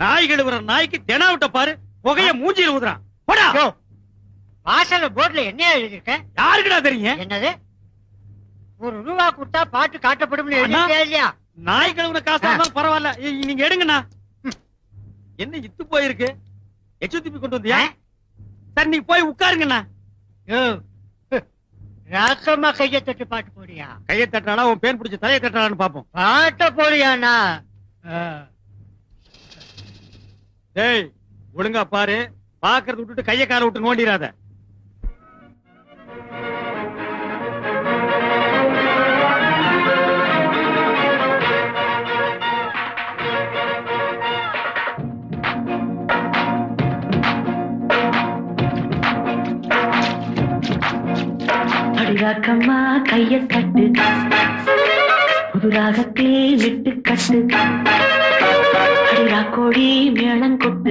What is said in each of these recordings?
நாய் கழுவுற நாய்க்கு தினா விட்ட பாரு புகைய மூஞ்சில ஊதுறான் போடா. வாசல்ல போர்டுல என்ன எழுதிருக்க யாருக்குடா தெரியும்? என்னது? ஒரு ரூபா கொடுத்தா பாட்டு காட்டப்படும் இல்லையா? நாய் கழுவுன காசா இருந்தாலும் பரவாயில்ல. நீங்க எடுங்கண்ணா. என்ன இத்து போயிருக்கு? எச்சு திருப்பி கொண்டு வந்தியா? சரி நீ போய் உட்காருங்கண்ணா. ராக்கம்மா கைய தட்டு பாட்டு போடியா கையை தட்டானா உன் பேன் பிடிச்ச தலையை தட்டானான்னு பாப்போம். பாட்ட போடியாண்ணா டேய் ஒழுங்கா பாரு. பாக்குறது விட்டுட்டு கைய கால விட்டு நோண்டிராத அடிராக்கம்மா கைய கட்டு புதுராகத்தே விட்டு கட்டு. கொடி மேளம் கொட்டு.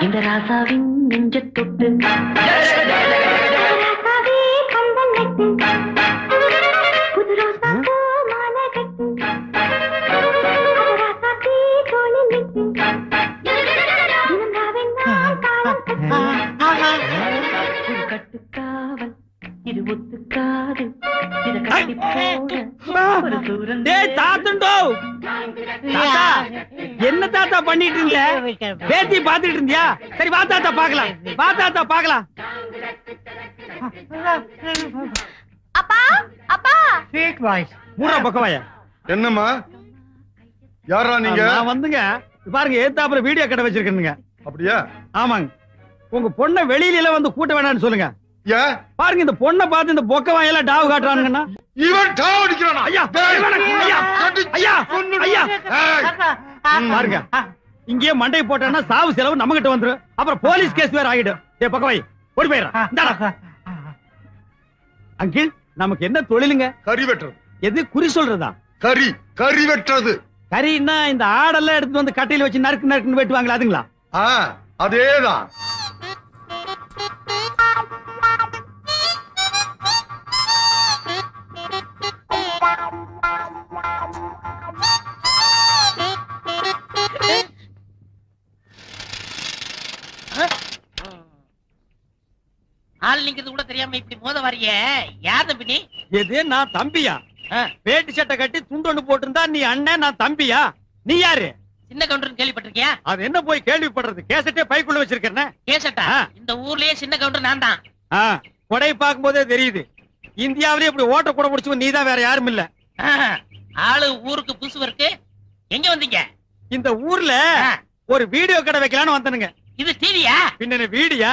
இந்த ராசாவின் நெஞ்ச தொட்டு. ராசாவே கம்பம் நெட்டு. என்ன தாத்தா பண்ணிட்டு இருந்த? பேத்தி பாத்துட்டு இருந்தியா? சரி வா தாத்தா பாக்கலாம் வா தாத்தா பாக்கலாம் அப்பா அப்பா. ஸ்வீட் வாய்ஸ் என்னம்மா? யாரா நீங்க? நான் வந்துங்க. பாருங்க ஏத்தாப்புல வீடியோ கடை வச்சிருக்கேனுங்க. அப்படியா? ஆமாங்க. உங்க பொண்ணை வெளியில எல்லாம் வந்து கூட்ட வேணாம்னு சொல்லுங்க. பாருங்க இந்த பொண்ணை பார்த்து இந்த பொக்க வாயெல்லாம் டாவு காட்டுறானுங்கன்னா. இவன் டாவ் அடிக்கிறானா? ஐயா ஐயா ஐயா. ஐயா. பாருங்க இங்கேயே மண்டை போட்டான்னா சாவு செலவு நம்ம கிட்ட வந்துரும் அப்புறம் போலீஸ் கேஸ் வேற ஆகிடும் ஏ பக்கம் வை. ஓடி போயிடுறா. இந்தாடா. அங்கிள் நமக்கு என்ன தொழிலுங்க? கறி வெட்டுறது. எது குறி சொல்றதா? கறி கறி வெட்டுறது. கறின்னா இந்த ஆடெல்லாம் எடுத்து வந்து கட்டையில வச்சு நறுக்கு நறுக்குன்னு வெட்டுவாங்களா அதுங்களா? ஆ அதேதான். நிக்கிறது கூட தெரியாம இப்படி மோத வரிய யார் தம்பி நீ எது? நான் தம்பியா. வேட்டி சட்டை கட்டி துண்டொன்னு போட்டிருந்தா நீ அண்ணன் நான் தம்பியா? நீ யாரு? சின்ன கவுண்டர் கேள்விப்பட்டிருக்கியா? அது என்ன போய் கேள்விப்படுறது? கேசட்டே பைக்குள்ள வச்சிருக்கேன் கேசட்டா. இந்த ஊர்லயே சின்ன கவுண்டர் நான் தான். கொடை பார்க்கும் போதே தெரியுது. இந்தியாவிலே இப்படி ஓட்ட கூட முடிச்சு நீ தான் வேற யாரும் இல்ல. ஆளு ஊருக்கு புதுசு இருக்கு. எங்க வந்தீங்க? இந்த ஊர்ல. ஒரு வீடியோ கடை வைக்கலாம்னு வந்தனுங்க. இது டிவியா பின்ன வீடியா?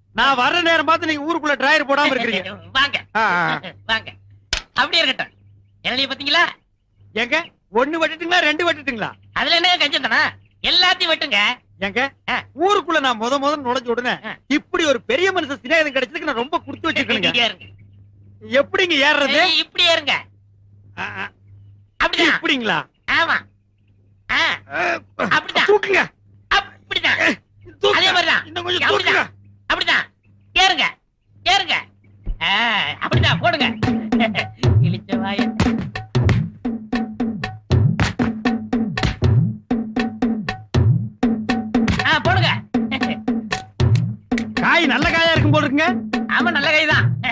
நான் வர்ற நேரம் பார்த்து நீங்க ஊருக்குள்ள டிரைவர் போடாம இருக்கிறீங்க. வாங்க. வாங்க. அப்படியே இருக்கட்டும். இளநிய பாத்தீங்களா? ஏங்க ஒண்ணு வெட்டுட்டுங்களா ரெண்டு வெட்டுட்டுங்களா? அதுல என்ன கஞ்சம் தானா? எல்லாத்தையும் வெட்டுங்க. ஏங்க ஆ. ஊருக்குள்ள நான் முத முத நுழைஞ்ச உடனே. இப்படி ஒரு பெரிய மனுஷன் சிநேகிதம் கிடைச்சதுக்கு நான் ரொம்ப கொடுத்து இருங்க. எப்படிங்க ஏறுறது? ஆ. அப்படிதான். இப்படிங்களா? ஆமா. அப்படிதான். தூக்குங்க. அப்படிதான். அதே மாதிரிதான். இன்னும் கொஞ்சம் அப்படிதான். அப்படிதான் ஏறுங்க ஏறுங்க. அப்படிதான் போடுங்க. இழிச்ச வாய. போடுங்க. காய் நல்ல காயா இருக்கும் போல இருக்குங்க. ஆமா நல்ல கைதான் ஆ,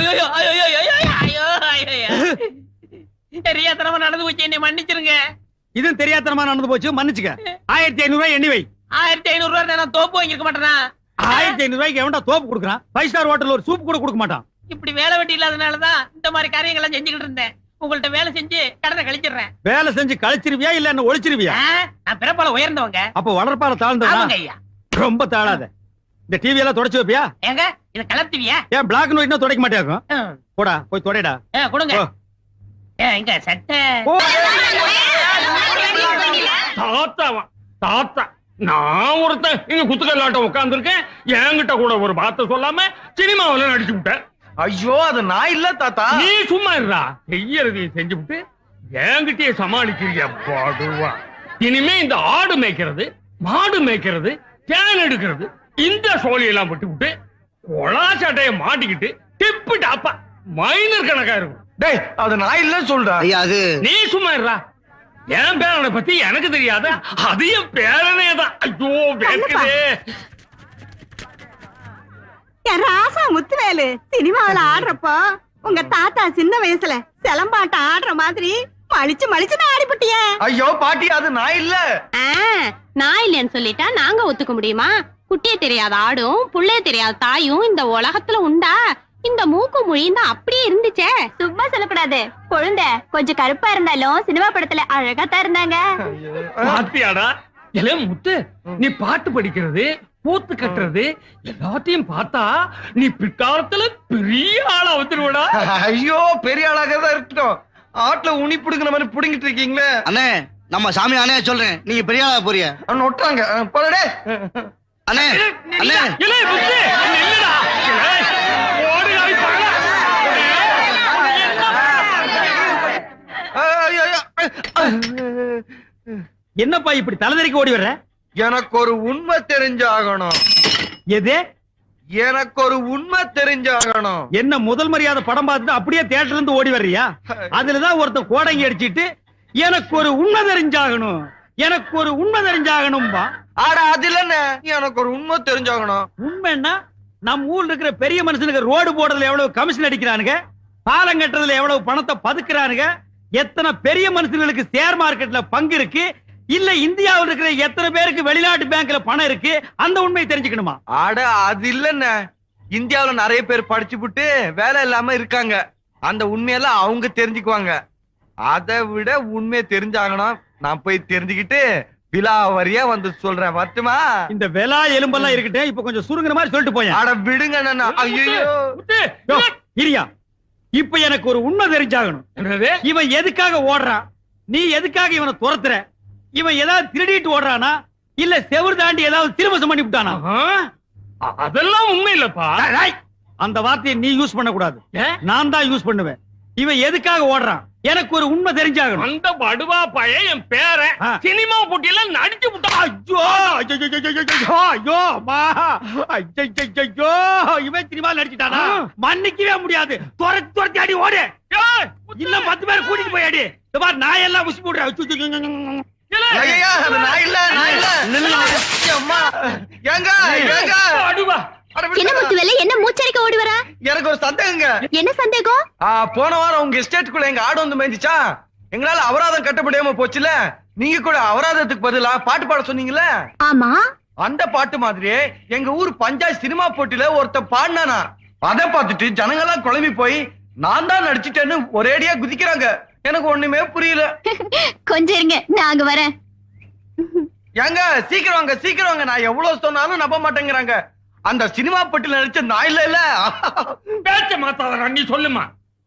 ஐயோ ஐயோ ஐயோ ஐயோ ஐயோ ஐயோ தெரியாதனமா நடந்து போச்சு என்னை மன்னிச்சிருங்க. இதுவும் தெரியாதனமா நடந்து போச்சு மன்னிச்சுக்க. ஆயிரத்தி ஐநூறு ரூபாய் எண்ணி வை. ஆயிரத்தி ஐநூறு ரூபாய் நான் தோப்பு வாங்கிருக்க மாட்டேனா? ஆயிரத்தி ஐநூறு ரூபாய்க்கு எவன்டா தோப்பு கொடுக்குறான்? ஃபைவ் ஸ்டார் ஹோட்டல் ஒரு சூப் கூட கொடுக்க மாட்டான். இப்படி வேலை வெட்டி இல்லாதனாலதான் இந்த மாதிரி காரியங்கள் எல்லாம் செஞ்சுக்கிட்டு இருந்தேன். உங்கள்ட்ட வேலை செஞ்சு கடனை கழிச்சிடுறேன். வேலை செஞ்சு கழிச்சிருவியா இல்ல என்ன ஒழிச்சிருவியா? நான் பிறப்பால உயர்ந்தவங்க. அப்ப வளர்ப்பால ஐயா ரொம்ப தாழாத. இந்த டிவி எல்லாம் தொடச்சு வைப்பியா? ஏங்க இத கலத்துவியா ஏன் பிளாக் அண்ட் ஒயிட்னா துடைக்க மாட்டேக்கும் ம். போடா போய் தொடைடா. ஏ, கொடுங்க. ஏ, இங்க சட்டை. தாத்தாவா தாத்தா நான் ஒருத்தன் இங்க குத்துக்கல்லாட்டம் உட்கார்ந்துருக்கேன். என்கிட்ட கூட ஒரு வார்த்தை சொல்லாம சினிமாவுல நடிச்சு விட்டேன் ஐயோ அது நான் இல்ல தாத்தா. நீ சும்மா இருடா. செய்யறதையும் செஞ்சு விட்டு என்கிட்டயே சமாளிக்கிறிய பாடுவா. இனிமே இந்த ஆடு மேய்க்கிறது மாடு மேய்க்கிறது தேன் எடுக்கிறது இந்த சோழியெல்லாம் விட்டு விட்டு கொலா சட்டைய மாட்டிக்கிட்டு டிப்பு டாப்பா மைனர் கணக்கா இருக்கும். டேய் அது நான் இல்ல சொல்றா. ஐயா அது நீ சும்மா இருடா. என் பேரனை பத்தி எனக்கு தெரியாத அது என் பேரனே தான். ஐயோ வேக்குதே என் ராசா முத்துவேலு சினிமாவுல ஆடுறப்போ உங்க தாத்தா சின்ன வயசுல சிலம்பாட்டம் ஆடுற மாதிரி மலிச்சு மலிச்சு ஆடிப்பட்டிய. ஐயோ பாட்டி அது நான் இல்ல. நான் இல்லைன்னு சொல்லிட்டா நாங்க ஒத்துக்க முடியுமா? குட்டிய தெரியாத ஆடும் புள்ளைய தெரியாத தாயும் இந்த உலகத்துல உண்டா? இந்த மூக்கு மொழியும் தான் அப்படியே இருந்துச்சே. சும்மா சொல்லக்கூடாது. குழந்தை கொஞ்சம் கருப்பா இருந்தாலும் சினிமா படத்துல அழகா தான் இருந்தாங்க. பாத்தியாடா? முத்து நீ பாட்டு படிக்கிறது பூத்து கட்டுறது எல்லாத்தையும் பார்த்தா நீ பிற்காலத்துல பெரிய ஆளா வந்துருவடா. ஐயோ பெரிய ஆளாக தான் இருக்கட்டும். ஆட்டுல உனி புடுங்கிற மாதிரி புடுங்கிட்டு இருக்கீங்களே. அண்ணே நம்ம சாமி அண்ணே சொல்றேன். நீங்க பெரிய ஆளா போறிய? நொட்டாங்க போடே அண்ணே அண்ணே. ஓடி. என்னப்பா இப்படி தலைதறிக்கு ஓடி வர்ற? எனக்கு ஒரு உண்மை தெரிஞ்சாகணும். எது? எனக்கு ஒரு உண்மை தெரிஞ்சாகணும். என்ன முதல் மரியாதை படம் பார்த்துட்டு அப்படியே தியேட்டர்ல இருந்து ஓடி வர்றியா? அதுலதான் ஒருத்தன் கோடங்கி அடிச்சிட்டு எனக்கு ஒரு உண்மை தெரிஞ்சாகணும். எனக்கு ஒரு உண்மை தெரிஞ்சாகணும்பா ஆட அது இல்லன்னு எனக்கு ஒரு உண்மை தெரிஞ்சாகணும். உண்மைன்னா நம்ம ஊர்ல இருக்கிற பெரிய மனுஷனுக்கு ரோடு போடுறதுல எவ்வளவு கமிஷன் அடிக்கிறானுங்க? பாலம் கட்டுறதுல எவ்வளவு பணத்தை பதுக்குறானுங்க? எத்தனை பெரிய மனுஷங்களுக்கு ஷேர் மார்க்கெட்ல பங்கு இருக்கு? இல்ல இந்தியாவில் இருக்கிற எத்தனை பேருக்கு வெளிநாட்டு பேங்க்ல பணம் இருக்கு? அந்த உண்மையை தெரிஞ்சுக்கணுமா? ஆட அது இல்லன்னு இந்தியாவுல நிறைய பேர் படிச்சு புட்டு வேலை இல்லாம இருக்காங்க. அந்த உண்மையெல்லாம் அவங்க தெரிஞ்சுக்குவாங்க. அதை விட உண்மையை தெரிஞ்சாகணும். நான் போய் தெரிஞ்சுக்கிட்டு விலாவரியா வந்து சொல்றேன் வரட்டுமா? இந்த வெலா எலும்பெல்லாம் இருக்கட்டும் இப்ப கொஞ்சம் சுருங்குற மாதிரி சொல்லிட்டு போயேன். ஆட விடுங்க ஐயோ இரியா. இப்ப எனக்கு ஒரு உண்மை தெரிஞ்சாகணும். இவன் எதுக்காக ஓடுறான் நீ எதுக்காக இவனை துரத்துற? இவன் ஏதாவது திருடிட்டு ஓடுறானா? இல்ல செவுரு தாண்டி ஏதாவது திருமசம் பண்ணி விட்டானா? அதெல்லாம் உண்மை இல்லப்பா. அந்த வார்த்தையை நீ யூஸ் பண்ண கூடாது? நான் தான் யூஸ் பண்ணுவேன். இவன் எதுக்காக ஓடுறான்? எனக்கு ஒரு உண்மை தெரிஞ்சாகணும். அந்த படுவா பையன் என் பேரன் ஆ. சினிமா போட்டியெல்லாம் நடிச்சு விட்டா ஐயோ ஐயோ, அம்மா இவன் சினிமா நடிச்சிட்டானா? மன்னிக்கவே முடியாது. துரத்தி துரத்தி அடி ஓடு. ஏய், இன்னும் பத்து பேர் கூட்டிட்டு போய் அடி. இந்த மாதிரி நான் எல்லாம் உசி போடுறேன். இல்ல. ஐயா அது நான் இல்ல நான் இல்ல. அம்மா ஏங்க. அட என்ன மூச்சரிக்க ஓடி வர? எனக்கு ஒரு சந்தேகங்க. என்ன சந்தேகம்? போன வாரம் உங்க எஸ்டேட்டுக்குள்ள எங்க ஆடு வந்து மேய்ஞ்சிச்சா? எங்களால அபராதம் கட்ட முடியாம போச்சுல? நீங்க கூட அபராதத்துக்கு பதிலா பாட்டு பாட சொன்னீங்கல்ல? ஆமா. அந்த பாட்டு மாதிரியே எங்க ஊர் பஞ்சாயத்து சினிமா போட்டியில ஒருத்தன் பாடினானா? அதை பார்த்துட்டு ஜனங்கெல்லாம் குழம்பி போய் நான் தான் நடிச்சிட்டேன்னு ஒரேடியா குதிக்கிறாங்க. எனக்கு ஒண்ணுமே புரியல. கொஞ்சம் இருங்க நான் அங்க வரேன். ஏங்க சீக்கிரம் வாங்க சீக்கிரம் வாங்க. நான் எவ்வளவு சொன்னாலும் நம்ப மாட்டேங்கிறாங்க. அந்த சினிமா போட்டியில நடிச்ச நான் இல்ல இல்ல? பேச்ச மாத்தாதடா நீ சொல்லுமா.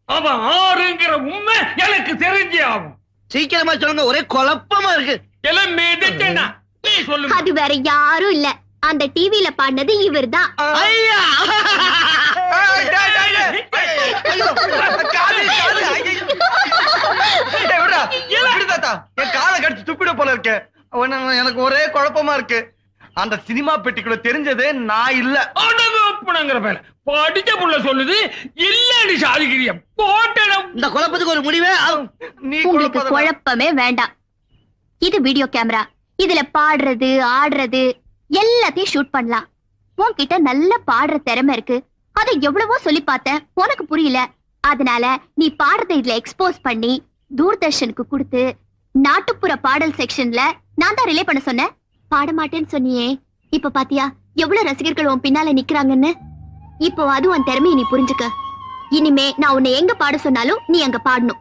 அவன் ஆறுங்கிற உண்மை எனக்கு தெரிஞ்சே ஆகும். சீக்கிரமா சொல்லுங்க ஒரே குழப்பமா இருக்கு. எல்லாம் நீ அது வேற யாரும் இல்ல. அந்த டிவில பாடினது டேய். ஐயோ, காலு, கடிச்சு துப்பிட போல இருக்கு. எனக்கு ஒரே குழப்பமா இருக்கு. அந்த சினிமா பெட்டிக்குள்ள தெரிஞ்சது நான் இல்ல. பேர் படிச்ச புள்ள சொல்லுது இல்லன்னு சாதிக்கிறிய போட்டடம் இந்த குழப்பத்துக்கு ஒரு முடிவே. நீ உங்களுக்கு. குழப்பமே வேண்டாம். இது வீடியோ கேமரா இதுல பாடுறது ஆடுறது எல்லாத்தையும் ஷூட் பண்ணலாம். உன்கிட்ட நல்ல பாடுற திறமை இருக்கு. அதை எவ்வளவோ சொல்லி பார்த்தேன். உனக்கு புரியல. அதனால நீ பாடுறதை இதுல எக்ஸ்போஸ் பண்ணி தூர்தர்ஷனுக்கு கொடுத்து நாட்டுப்புற பாடல் செக்ஷன்ல நான் தான் ரிலே பண்ண சொன்னேன். பாட மாட்டேன்னு சொன்னியே. இப்ப பாத்தியா எவ்வளவு ரசிகர்கள் உன் பின்னால நிக்கிறாங்கன்னு? இப்போ அது உன் திறமையை நீ புரிஞ்சுக்க. இனிமே நான் உன்னை எங்க பாட சொன்னாலும் நீ அங்க பாடணும்.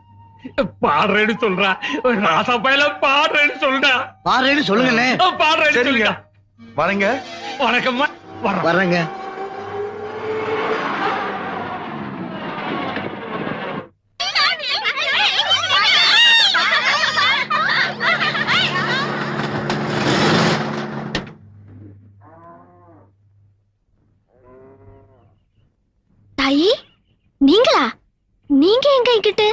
பாடுறேன்னு சொல்றா. ராசா பையல பாடுறேன்னு சொல்றா. பாருன்னு சொல்லுங்கண்ணே. பாடுறேன்னு சரிங்க. சொல்லுங்க வரேங்க. வணக்கம்மா. வர வர்றேங்க தாயி நீங்களா? நீங்க எங்க இங்கிட்டு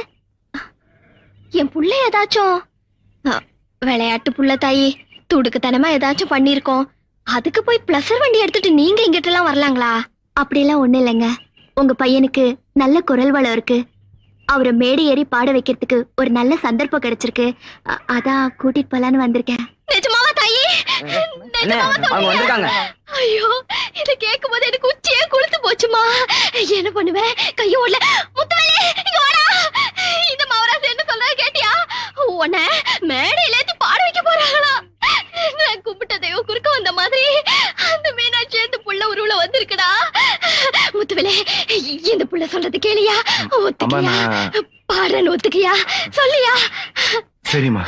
என் புள்ள ஏதாச்சும்? விளையாட்டு புள்ள தாயி துடுக்குத்தனமா ஏதாச்சும் பண்ணிருக்கோம் அதுக்கு போய் பிளஸர் வண்டி எடுத்துட்டு நீங்க இங்கிட்ட எல்லாம் வரலாங்களா? அப்படியெல்லாம் ஒண்ணு இல்லைங்க. உங்க பையனுக்கு நல்ல குரல் வளம் இருக்கு. அவரை மேடை ஏறி பாட வைக்கிறதுக்கு ஒரு நல்ல சந்தர்ப்பம் கிடைச்சிருக்கு. அதான் கூட்டிட்டு போலான்னு வந்திருக்கேன். நிஜமாவா தாயி? நிஜமாவா ஐயோ இத கேட்கும் போது எனக்கு உச்சியே குளுத்து போச்சுமா என்ன பண்ணுவேன் கைய ஓடல. முத்தவேலி இங்க வாடா. இந்த மவராசு என்ன சொல்றா கேட்டியா? உன்னை மேடையில ஏத்தி பாட வைக்க போறாங்களா? நான் கும்பிட்ட தெய்வம் குறுக்க வந்த மாதிரி அந்த மீனாட்சி அந்த புள்ள உருவுல வந்திருக்குடா. முத்துவேலே இந்த புள்ள சொல்றது கேளியா? ஒத்துக்கியா? பாடுறேன்னு ஒத்துக்கியா? சொல்லியா? சரிம்மா.